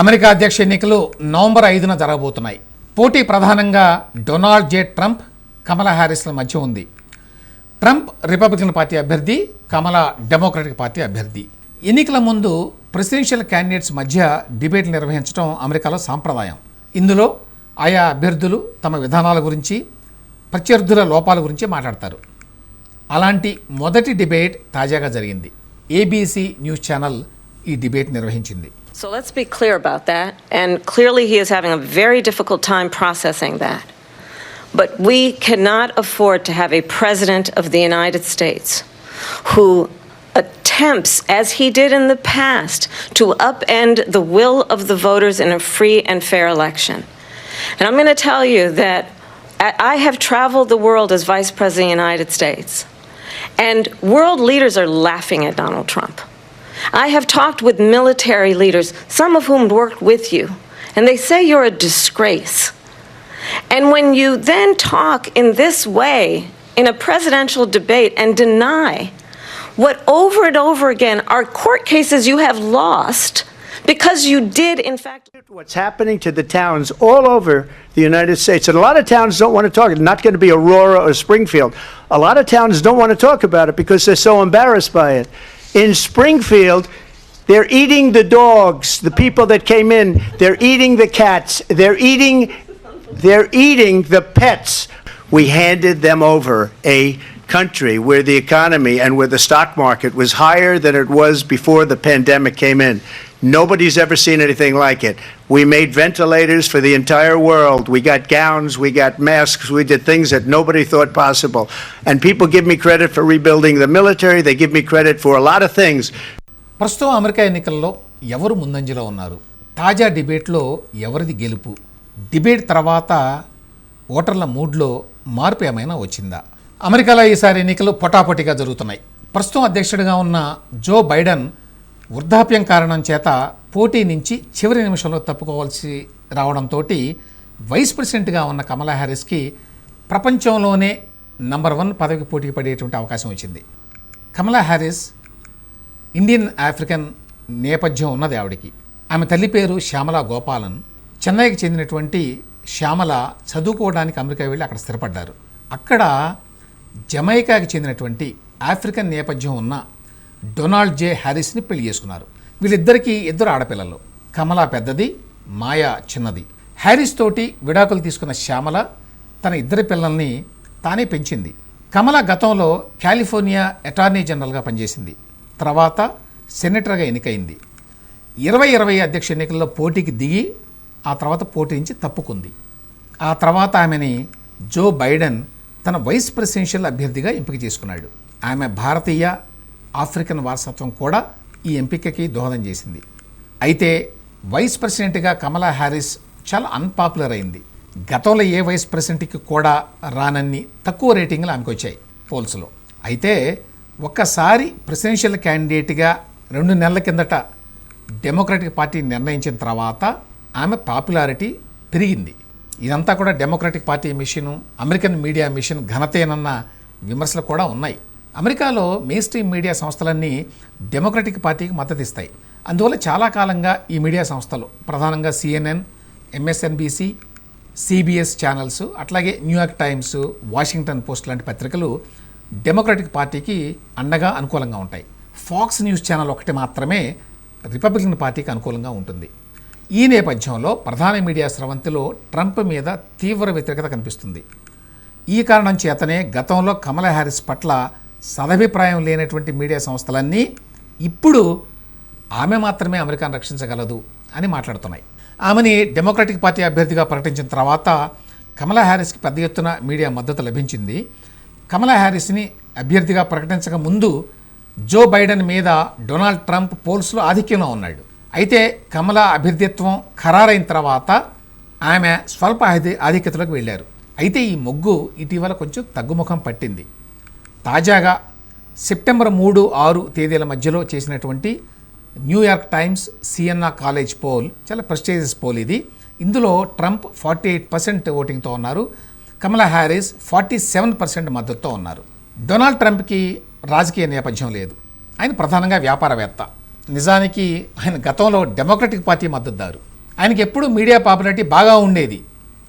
America అధ్యక్ష ఎన్నికలు November ఐదున జరగబోతున్నాయి. పోటీ ప్రధానంగా డొనాల్డ్ జే. ట్రంప్ కమలా హ్యారిస్ల మధ్య ఉంది. ట్రంప్ రిపబ్లికన్ పార్టీ అభ్యర్థి కమలా డెమోక్రటిక్ పార్టీ అభ్యర్థి. ఎన్నికల ముందు ప్రెసిడెన్షియల్ క్యాండిడేట్స్ మధ్య డిబేట్లు నిర్వహించడం అమెరికాలో సాంప్రదాయం. ఇందులో ఆయా అభ్యర్థులు తమ విధానాల గురించి ప్రత్యర్థుల లోపాల గురించి మాట్లాడతారు. అలాంటి మొదటి డిబేట్ తాజాగా జరిగింది. ఏబీసీ న్యూస్ ఛానల్ ఈ డిబేట్ నిర్వహించింది. So let's be clear about that. And clearly, he is having a very difficult time processing that. But we cannot afford to have a president of the United States who attempts, as he did in the past, to upend the will of the voters in a free and fair election. And I'm going to tell you that I have traveled the world as Vice President of the United States, and world leaders are laughing at Donald Trump. I have talked with military leaders, some of whom worked with you, and they say you're a disgrace. And when you then talk in this way in a presidential debate and deny what over and over again are court cases you have lost because you did, in fact. What's happening to the towns all over the United States, and a lot of towns don't want to talk. It's not going to be Aurora or Springfield. A lot of towns don't want to talk about it because they're so embarrassed by it. In Springfield, they're eating the dogs, the people that came in. They're eating the cats. They're eating. They're eating the pets. We handed them over a country where the economy and where the stock market was higher than it was before the pandemic came in. Nobody's ever seen anything like it. We made ventilators for the entire world. We got gowns, we got masks, we did things that nobody thought possible. And people give me credit for rebuilding the military, they give me credit for a lot of things. ప్రస్తుతం America ఎన్నికల్లో ఎవరు ముందంజలో ఉన్నారు తాజా డిబేట్లో ఎవరిది గెలుపు debate తర్వాత ఓటర్ల మూడ్లో మార్పు ఏమైనా వచ్చిందా అమెరికాలో ఈసారి ఎన్నికలు పొటాపొటిగా జరుగుతున్నాయి ప్రస్తుతం అధ్యక్షుడిగా ఉన్న జో బైడెన్ వృద్ధాప్యం కారణం చేత పోటీ నుంచి చివరి నిమిషంలో తప్పుకోవాల్సి రావడంతో వైస్ ప్రెసిడెంట్గా ఉన్న కమలా హ్యారిస్కి ప్రపంచంలోనే నంబర్ వన్ పదవికి పోటీ పడేటువంటి అవకాశం వచ్చింది. కమలా హ్యారిస్ ఇండియన్ ఆఫ్రికన్ నేపథ్యం ఉన్నది ఆవిడికి. ఆమె తల్లి పేరు శ్యామల గోపాలన్. చెన్నైకి చెందినటువంటి శ్యామల చదువుకోవడానికి అమెరికా వెళ్ళి అక్కడ స్థిరపడ్డారు. అక్కడ జమైకాకి చెందినటువంటి ఆఫ్రికన్ నేపథ్యం ఉన్న డొనాల్డ్ జే హ్యారిస్ని పెళ్ళి చేసుకున్నారు. వీళ్ళిద్దరికీ ఇద్దరు ఆడపిల్లలు. కమల పెద్దది మాయా చిన్నది. హ్యారిస్ తోటి విడాకులు తీసుకున్న శ్యామల తన ఇద్దరి పిల్లల్ని తానే పెంచింది. కమల గతంలో కాలిఫోర్నియా అటార్నీ జనరల్గా పనిచేసింది. తర్వాత సెనేటర్గా ఎన్నికైంది. ఇరవై ఇరవై అధ్యక్ష ఎన్నికల్లో పోటీకి దిగి ఆ తర్వాత పోటీ నుంచి తప్పుకుంది. ఆ తర్వాత ఆమెని జో బైడెన్ తన వైస్ ప్రెసిడెన్షియల్ అభ్యర్థిగా ఎంపిక చేసుకున్నాడు. ఆమె భారతీయ ఆఫ్రికన్ వారసత్వం కూడా ఈ ఎంపికకి దోహదం చేసింది. అయితే వైస్ ప్రెసిడెంట్గా కమలా హ్యారిస్ చాలా అన్పాపులర్ అయింది. గతంలో ఏ వైస్ ప్రెసిడెంట్కి కూడా రానన్ని తక్కువ రేటింగ్లు ఆమెకు వచ్చాయి పోల్స్లో. అయితే ఒక్కసారి ప్రెసిడెన్షియల్ క్యాండిడేట్గా రెండు నెలల కిందట డెమోక్రటిక్ పార్టీ నిర్ణయించిన తర్వాత ఆమె పాపులారిటీ పెరిగింది. ఇదంతా కూడా Democratic Party mission American media mission ఘనతేనన్న విమర్శలు కూడా ఉన్నాయి. అమెరికాలో మెయిన్ స్ట్రీమ్ మీడియా సంస్థలన్నీ డెమోక్రటిక్ పార్టీకి మద్దతు ఇస్తాయి అందువల్ల చాలా కాలంగా ఈ మీడియా సంస్థలు ప్రధానంగా సిఎన్ఎన్ ఎంఎస్ఎన్బిసి సిబిఎస్ ఛానల్స్ అట్లాగే New York Times Washington Post లాంటి పత్రికలు డెమోక్రటిక్ పార్టీకి అండగా అనుకూలంగా ఉంటాయి. ఫాక్స్ న్యూస్ ఛానల్ ఒకటి మాత్రమే రిపబ్లికన్ పార్టీకి అనుకూలంగా ఉంటుంది. ఈ నేపథ్యంలో ప్రధాన మీడియా స్రవంతిలో ట్రంప్ మీద తీవ్ర వ్యతిరేకత కనిపిస్తుంది. ఈ కారణం చేతనే గతంలో కమలా హ్యారిస్ పట్ల సదభిప్రాయం లేనటువంటి మీడియా సంస్థలన్నీ ఇప్పుడు ఆమె మాత్రమే అమెరికాను రక్షించగలదు అని మాట్లాడుతున్నాయి. ఆమెని డెమోక్రటిక్ పార్టీ అభ్యర్థిగా ప్రకటించిన తర్వాత కమలా హ్యారిస్కి పెద్ద ఎత్తున మీడియా మద్దతు లభించింది. కమలా హ్యారిస్ని అభ్యర్థిగా ప్రకటించక ముందు జో బైడెన్ మీద డొనాల్డ్ ట్రంప్ పోల్స్లో ఆధిక్యంలో ఉన్నాడు. అయితే కమలా అభ్యర్థిత్వం ఖరారైన తర్వాత ఆమె స్వల్ప ఆధిక్యతలోకి వెళ్ళారు. అయితే ఈ మొగ్గు ఇటీవల కొంచెం తగ్గుముఖం పట్టింది. తాజాగా సెప్టెంబర్ మూడు ఆరు తేదీల మధ్యలో చేసినటువంటి New York Times Siena college poll చాలా ప్రెస్టీజియస్ పోల్ ఇది. ఇందులో ట్రంప్ ఫార్టీ ఎయిట్ పర్సెంట్ ఓటింగ్తో ఉన్నారు. Kamala Harris forty seven percent మద్దతుతో ఉన్నారు. డొనాల్డ్ ట్రంప్కి రాజకీయ నేపథ్యం లేదు. ఆయన ప్రధానంగా వ్యాపారవేత్త. నిజానికి ఆయన గతంలో డెమోక్రటిక్ పార్టీ మద్దతుదారు. ఆయనకి ఎప్పుడు మీడియా పాపులారిటీ బాగా ఉండేది.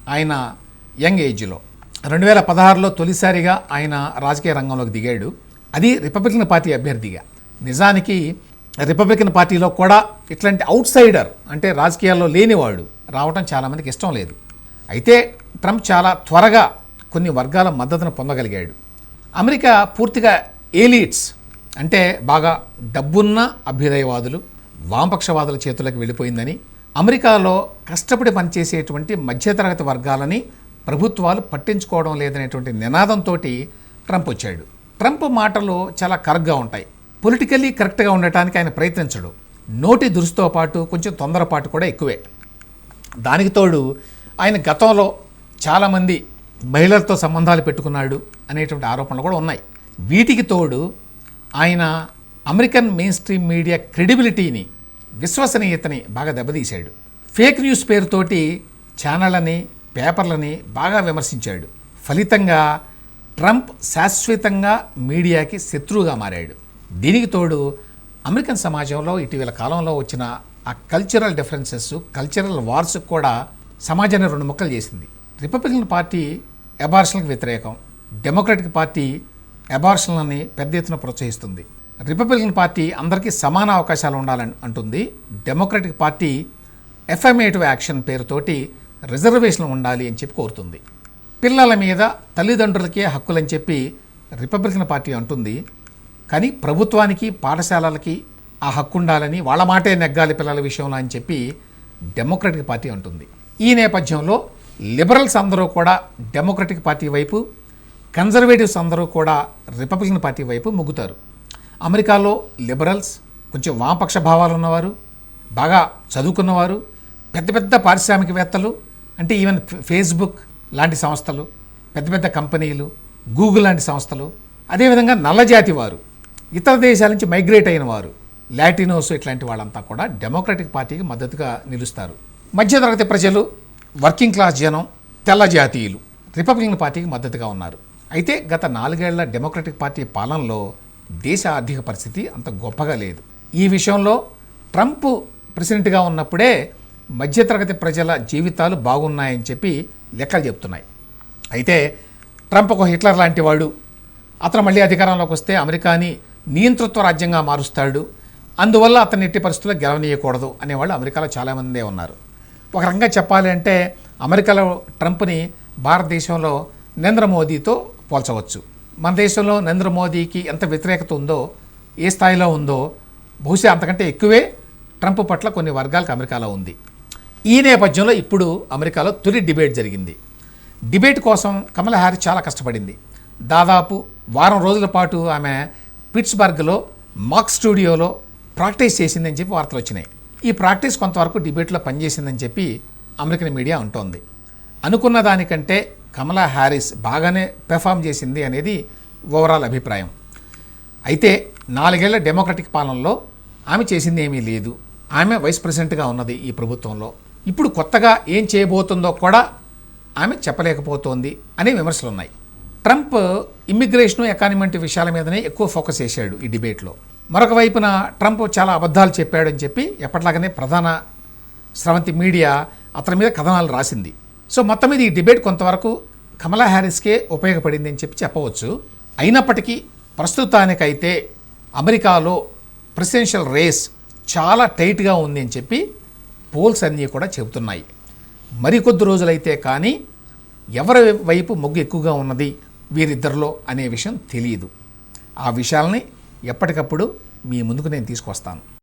ఆయన యంగ్ ఏజ్లో. రెండు వేల పదహారులో తొలిసారిగా ఆయన రాజకీయ రంగంలోకి దిగాడు. అది రిపబ్లికన్ పార్టీ అభ్యర్థిగా. నిజానికి రిపబ్లికన్ పార్టీలో కూడా ఇట్లాంటి అవుట్ సైడర్ అంటే రాజకీయాల్లో లేనివాడు రావడం చాలామందికి ఇష్టం లేదు. అయితే ట్రంప్ చాలా త్వరగా కొన్ని వర్గాల మద్దతును పొందగలిగాడు. అమెరికా పూర్తిగా ఏలీట్స్ అంటే బాగా డబ్బున్న అభ్యుదయవాదులు వామపక్షవాదుల చేతులకు వెళ్ళిపోయిందని అమెరికాలో కష్టపడి పనిచేసేటువంటి మధ్యతరగతి వర్గాలని ప్రభుత్వాలు పట్టించుకోవడం లేదనేటువంటి నినాదంతో ట్రంప్ వచ్చాడు. ట్రంప్ మాటలు చాలా కరెక్ట్గా ఉంటాయి. పొలిటికల్లీ కరెక్ట్గా ఉండటానికి ఆయన ప్రయత్నించడు. నోటి దురుసుతో పాటు కొంచెం తొందరపాటు కూడా ఎక్కువే. దానికి తోడు ఆయన గతంలో చాలామంది మహిళలతో సంబంధాలు పెట్టుకున్నాడు అనేటువంటి ఆరోపణలు కూడా ఉన్నాయి. వీటికి తోడు ఆయన అమెరికన్ మెయిన్ స్ట్రీమ్ మీడియా క్రెడిబిలిటీని విశ్వసనీయతని బాగా దెబ్బతీశాడు. ఫేక్ న్యూస్ పేరుతోటి ఛానళ్ళని పేపర్లని బాగా విమర్శించాడు. ఫలితంగా ట్రంప్ శాశ్వతంగా మీడియాకి శత్రువుగా మారాడు. దీనికి తోడు అమెరికన్ సమాజంలో ఇటీవల కాలంలో వచ్చిన ఆ కల్చరల్ డిఫరెన్సెస్ కల్చరల్ వార్స్ కూడా సమాజాన్ని రెండు ముక్కలు చేసింది. రిపబ్లికన్ పార్టీ అబార్షన్లకు వ్యతిరేకం డెమోక్రటిక్ పార్టీ అబార్షన్లని పెద్ద ఎత్తున ప్రోత్సహిస్తుంది. రిపబ్లికన్ పార్టీ అందరికీ సమాన అవకాశాలు ఉండాలని అంటుంది. డెమోక్రటిక్ పార్టీ ఎఫ్ఎమేటివ్ యాక్షన్ పేరుతోటి రిజర్వేషన్ ఉండాలి అని చెప్పి కోరుతుంది. పిల్లల మీద తల్లిదండ్రులకే హక్కులని చెప్పి రిపబ్లికన్ పార్టీ అంటుంది. కానీ ప్రభుత్వానికి పాఠశాలలకి ఆ హక్కు ఉండాలని వాళ్ళ మాటే నెగ్గాలి పిల్లల విషయంలో అని చెప్పి డెమోక్రటిక్ పార్టీ అంటుంది. ఈ నేపథ్యంలో లిబరల్స్ అందరూ కూడా డెమోక్రటిక్ పార్టీ వైపు కన్జర్వేటివ్స్ అందరూ కూడా రిపబ్లికన్ పార్టీ వైపు మొగ్గుతారు. అమెరికాలో లిబరల్స్ కొంచెం వామపక్ష భావాలు ఉన్నవారు బాగా చదువుకున్నవారు పెద్ద పెద్ద పారిశ్రామికవేత్తలు అంటే ఈవెన్ ఫేస్బుక్ లాంటి సంస్థలు పెద్ద పెద్ద కంపెనీలు గూగుల్ లాంటి సంస్థలు అదేవిధంగా నల్లజాతి వారు ఇతర దేశాల నుంచి మైగ్రేట్ అయిన వారు లాటినోస్ ఇట్లాంటి వాళ్ళంతా కూడా డెమోక్రటిక్ పార్టీకి మద్దతుగా నిలుస్తారు. మధ్యతరగతి ప్రజలు వర్కింగ్ క్లాస్ జనం తెల్ల జాతీయులు రిపబ్లికన్ పార్టీకి మద్దతుగా ఉన్నారు. అయితే గత నాలుగేళ్ళ డెమోక్రటిక్ పార్టీ పాలనలో దేశ ఆర్థిక పరిస్థితి అంత గొప్పగా లేదు. ఈ విషయంలో ట్రంప్ ప్రెసిడెంట్గా ఉన్నప్పుడే మధ్యతరగతి ప్రజల జీవితాలు బాగున్నాయని చెప్పి లెక్కలు చెప్తున్నాయి. అయితే ట్రంప్ ఒక హిట్లర్ లాంటి వాడు. అతను మళ్ళీ అధికారంలోకి వస్తే అమెరికాని నియంతృత్వ రాజ్యంగా మారుస్తాడు. అందువల్ల అతని ఎట్టి పరిస్థితుల్లో గెలవనీయకూడదు అనేవాళ్ళు అమెరికాలో చాలామందే ఉన్నారు. ఒక రకంగా చెప్పాలి అంటే అమెరికాలో ట్రంప్ని భారతదేశంలో నరేంద్ర మోదీతో పోల్చవచ్చు. మన దేశంలో నరేంద్ర మోదీకి ఎంత వ్యతిరేకత ఉందో ఏ స్థాయిలో ఉందో బహుశా అంతకంటే ఎక్కువే ట్రంప్ పట్ల కొన్ని వర్గాలకు అమెరికాలో ఉంది. ఈ నేపథ్యంలో ఇప్పుడు అమెరికాలో తొలి డిబేట్ జరిగింది. డిబేట్ కోసం కమలా హ్యారిస్ చాలా కష్టపడింది. దాదాపు వారం రోజుల పాటు ఆమె పిట్స్బర్గ్లో మాక్ స్టూడియోలో ప్రాక్టీస్ చేసిందని చెప్పి వార్తలు వచ్చినాయి. ఈ ప్రాక్టీస్ కొంతవరకు డిబేట్లో పనిచేసిందని చెప్పి అమెరికన్ మీడియా అంటోంది. అనుకున్న దానికంటే కమలా హ్యారిస్ బాగానే పెర్ఫామ్ చేసింది అనేది ఓవరాల్ అభిప్రాయం. అయితే నాలుగేళ్ళ డెమోక్రటిక్ పాలనలో ఆమె చేసింది ఏమీ లేదు. ఆమె వైస్ ప్రెసిడెంట్గా ఉన్నది ఈ ప్రభుత్వంలో. ఇప్పుడు కొత్తగా ఏం చేయబోతుందో కూడా ఆమె చెప్పలేకపోతోంది అనే విమర్శలు ఉన్నాయి ట్రంప్ ఇమ్మిగ్రేషన్ ఎకానమీ వంటి విషయాల మీదనే ఎక్కువ ఫోకస్ చేశాడు ఈ డిబేట్లో. మరొక వైపున ట్రంప్ చాలా అబద్ధాలు చెప్పాడని చెప్పి ఎప్పటిలాగానే ప్రధాన స్రవంతి మీడియా అతని మీద కథనాలు రాసింది. సో మొత్తం మీద ఈ డిబేట్ కొంతవరకు కమలా హ్యారిస్కే ఉపయోగపడింది అని చెప్పి చెప్పవచ్చు. అయినప్పటికీ ప్రస్తుతానికైతే అమెరికాలో ప్రెసిడెన్షియల్ రేస్ చాలా టైట్గా ఉంది అని చెప్పి పోల్స్ అన్నీ కూడా చెబుతున్నాయి. మరికొద్ది రోజులైతే కానీ ఎవరి వైపు మొగ్గు ఎక్కువగా ఉన్నది వీరిద్దరిలో అనే విషయం తెలియదు. ఆ విషయాల్ని ఎప్పటికప్పుడు మీ ముందుకు నేను తీసుకొస్తాను.